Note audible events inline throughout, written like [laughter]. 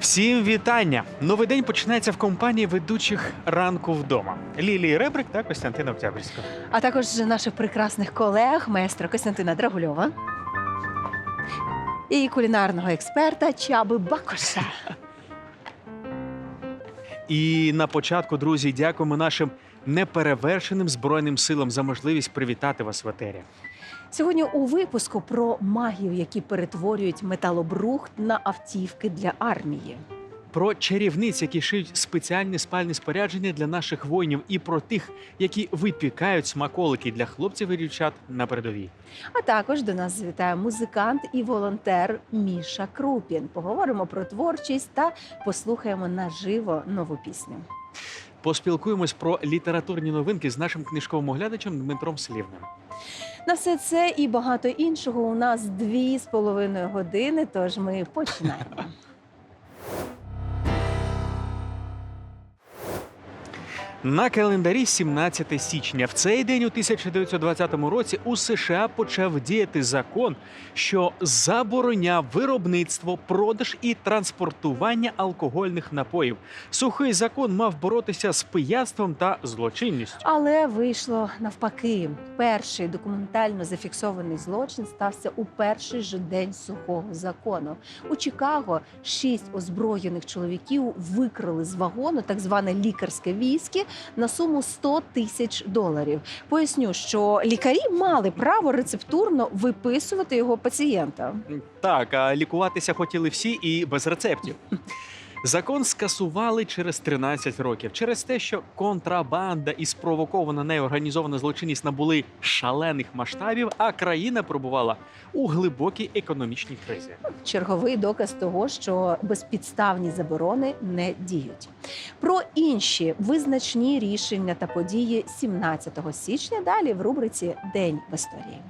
Всім вітання! Новий день починається в компанії ведучих ранку вдома. Лілії Ребрик та Костянтина Октябрьського. а також наших прекрасних колег, майстра Костянтина Драгульова і кулінарного експерта Чаби Бакоша. І на початку, друзі, дякуємо нашим неперевершеним збройним силам за можливість привітати вас в етері. Сьогодні у випуску про магів, які перетворюють металобрухт на автівки для армії. Про чарівниць, які шиють спеціальні спальні спорядження для наших воїнів, і про тих, які випікають смаколики для хлопців і дівчат на передовій. А також до нас завітає музикант і волонтер Міша Крупін. Поговоримо про творчість та послухаємо наживо нову пісню. Поспілкуємось про літературні новинки з нашим книжковим оглядачем Дмитром Слівним. На все це і багато іншого у нас дві з половиною години. Тож ми починаємо. На календарі 17 січня. В цей день у 1920 році у США почав діяти закон, що забороняв виробництво, продаж і транспортування алкогольних напоїв. Сухий закон мав боротися з пияцтвом та злочинністю. Але вийшло навпаки. Перший документально зафіксований злочин стався у перший же день сухого закону. У Чикаго шість озброєних чоловіків викрали з вагону так зване лікарське віскі на суму 100 тисяч доларів. Поясню, що лікарі мали право рецептурно виписувати його пацієнта. Так, а лікуватися хотіли всі і без рецептів. [laughs] Закон скасували через 13 років через те, що контрабанда і спровокована нею організована злочинність набули шалених масштабів, а країна пробувала у глибокій економічній кризі. черговий доказ того, що безпідставні заборони не діють. Про інші визначні рішення та події 17 січня далі в рубриці День в історії.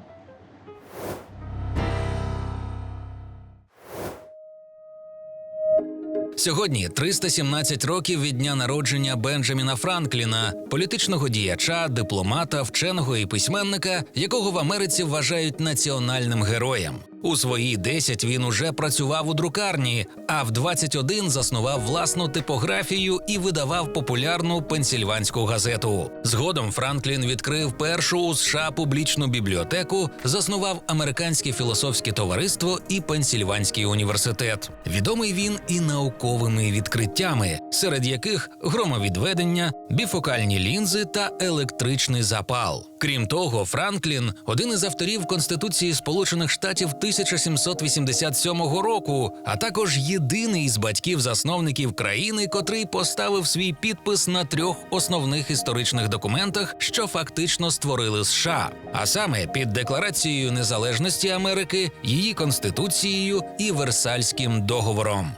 Сьогодні 317 років від дня народження Бенджаміна Франкліна, політичного діяча, дипломата, вченого і письменника, якого в Америці вважають національним героєм. У свої 10 він уже працював у друкарні, а в 21 заснував власну типографію і видавав популярну пенсільванську газету. Згодом Франклін відкрив першу у США публічну бібліотеку, заснував американське філософське товариство і Пенсільванський університет. Відомий він і науковими відкриттями, серед яких громовідведення, біфокальні лінзи та електричний запал. Крім того, Франклін один із авторів Конституції Сполучених Штатів 1787 року, а також єдиний із батьків-засновників країни, котрий поставив свій підпис на трьох основних історичних документах, що фактично створили США, а саме під Декларацією незалежності Америки, її конституцією і Версальським договором.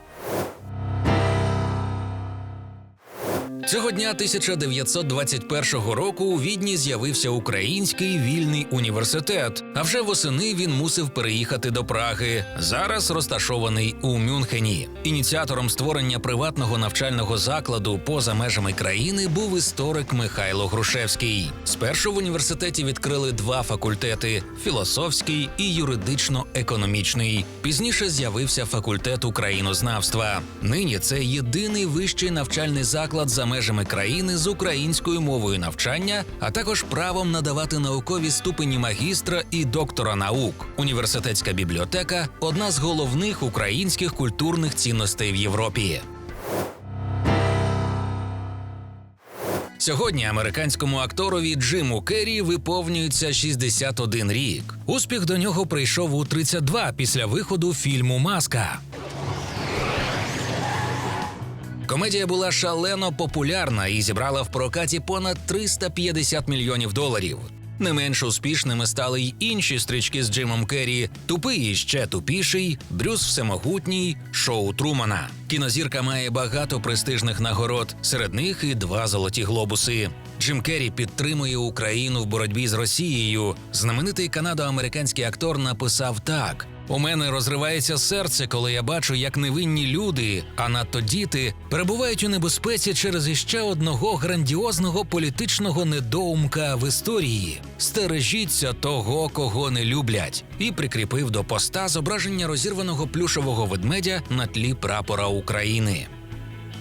Цього дня 1921 року у Відні з'явився Український вільний університет. А вже восени він мусив переїхати до Праги, зараз розташований у Мюнхені. Ініціатором створення приватного навчального закладу поза межами країни був історик Михайло Грушевський. Спершу в університеті відкрили два факультети: філософський і юридично-економічний. Пізніше з'явився факультет українознавства. Нині це єдиний вищий навчальний заклад за межами країни з українською мовою навчання, а також правом надавати наукові ступені магістра і доктора наук. Університетська бібліотека одна з головних українських культурних цінностей в Європі. Сьогодні американському акторові Джиму Керрі виповнюється 61 рік. Успіх до нього прийшов у 32 після виходу фільму Маска. Комедія була шалено популярна і зібрала в прокаті понад 350 мільйонів доларів. Не менш успішними стали й інші стрічки з Джимом Керрі Тупий і ще тупіший, Брюс Всемогутній, шоу Трумана. Кінозірка має багато престижних нагород, серед них і два золоті глобуси. Джим Керрі підтримує Україну в боротьбі з Росією. Знаменитий канадо-американський актор написав так: У мене розривається серце, коли я бачу, як невинні люди, а надто діти, перебувають у небезпеці через іще одного грандіозного політичного недоумка в історії. Стережіться того, кого не люблять, і прикріпив до поста зображення розірваного плюшового ведмедя на тлі прапора України.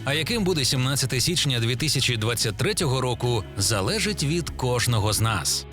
А яким буде 17 січня 2023 року, залежить від кожного з нас.